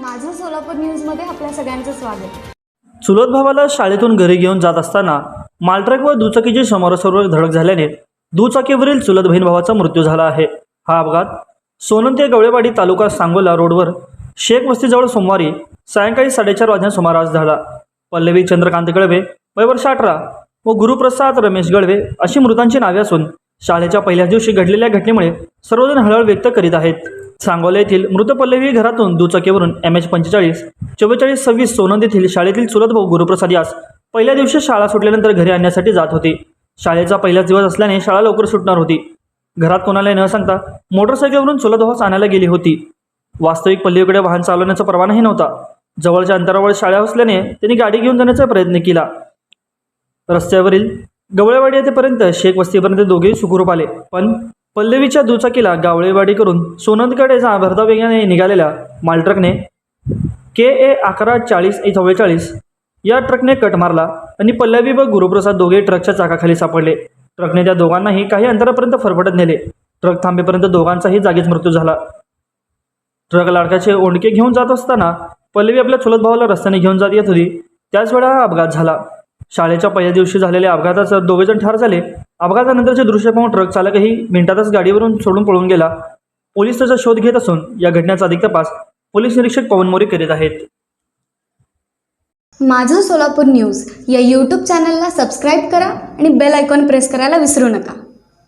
माझं सोलापूर न्यूजमध्ये आपल्या सगळ्यांचं स्वागत. चुलत भावाला शाळेतून घरी घेऊन जात असताना मालट्रक व दुचाकीची समोरासमोर धडक झाल्याने दुचाकीवरील चुलत बहीण भावाचा मृत्यू झाला आहे. हा अपघात सोनंत गवळेवाडी तालुका सांगोला रोडवर शेख वस्तीजवळ सोमवारी सायंकाळी साडेचार वाजण्या सुमारास झाला. पल्लवी चंद्रकांत गळवे वय वर्ष अठरा व गुरुप्रसाद रमेश गळवे अशी मृतांची नावे असून शाळेच्या पहिल्याच दिवशी घडलेल्या घटनेमुळे सर्वजण हळहळ व्यक्त करीत आहेत. सांगोला येथील मृत पल्लवी घरातून दुचाकीवरून एम एच पंचेचाळीस चव्वेचाळीस सव्वीस सोनंद येथील शाळेतील चुलत भाऊ गुरुप्रसाद यास पहिल्या दिवशी शाळा सुटल्यानंतर घरी आणण्यासाठी जात होती. शाळेचा पहिलाच दिवस असल्याने शाळा लवकर सुटणार होती. घरात कोणाला न सांगता मोटरसायकलवरून चुलत भावास आणायला गेली होती. वास्तविक पल्लवीकडे वाहन चालवण्याचा परवानाही नव्हता. जवळच्या अंतरावर शाळा असल्याने त्यांनी गाडी घेऊन जाण्याचा प्रयत्न केला. रस्त्यावरील गवळेवाडी येथेपर्यंत शेख वस्तीपर्यंत दोघेही सुखरूप आले पण पल्लवीच्या दुचाकीला गावळेवाडी करून सोनंदकडे जा भरधाव वेगाने निघालेल्या मालट्रकने के ए अकरा चाळीस ए चव्वेचाळीस या ट्रकने कट मारला आणि पल्लवी व गुरुप्रसाद दोघे ट्रकच्या चाकाखाली सापडले. ट्रकने त्या दोघांनाही काही अंतरापर्यंत फरफटत नेले. ट्रक थांबेपर्यंत दोघांचाही जागीच मृत्यू झाला. ट्रक लाडकाचे ओंडके घेऊन जात असताना पल्लवी आपल्या चुलत भावाला रस्त्याने घेऊन जात येत होती. त्याच वेळा हा अपघात झाला. शाळेच्या पहिल्या दिवशी झालेल्या अपघातात दोघेजण ठार झाले. अपघातानंतरचे दृश्य पाहून ट्रक चालकही मिनिटातच गाडीवरून सोडून पळून गेला. पोलीस त्याचा शोध घेत असून या घटनेचा अधिक तपास पोलीस निरीक्षक पवन मोरे करीत आहेत. माझं सोलापूर न्यूज या यूट्यूब चॅनलला सबस्क्राईब करा आणि बेल आयकॉन प्रेस करायला विसरू नका.